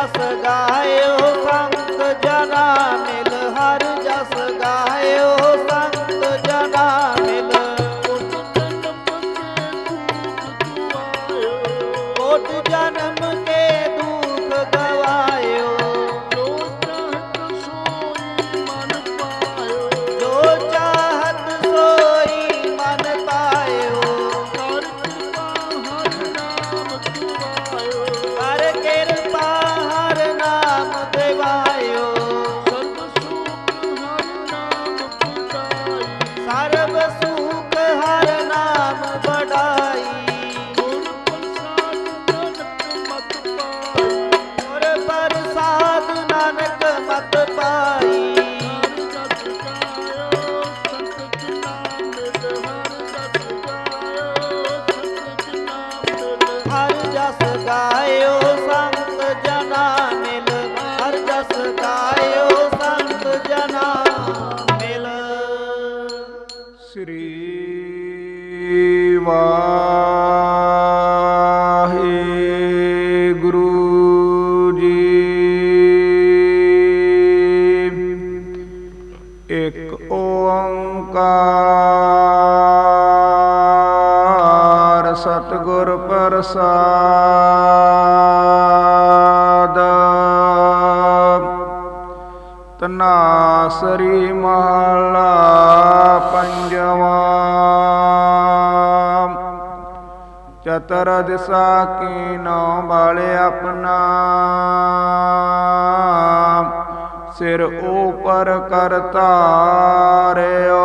ਰਸ ਗਾਇਓ ਸਮ ਜਸ ਗਾਇਓ ਸੰਤ ਜਨਾ ਮਿਲ ਜੀ। ਇੱਕ ਸਤਿਗੁਰ ਪ੍ਰਸਾਦ। ਤਨਾਸਰੀ ਮਹਲਾ ਪੰਜਵਾ। ਚਤਰ ਦਿਸਾ ਕੀਨੋ ਵਾਲੇ ਆਪਣਾ। ਸਿਰ ਉਪਰ ਕਰਤਾਰਿਓ।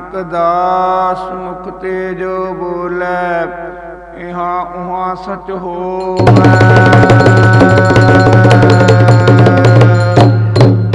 ਨਾਨਕ ਦਾਸ ਮੁਖ ਤੇ ਜੋ ਬੋਲੇ ਇਹਾਂ ਉਹਾਂ ਸਚ ਹੋਵੈ।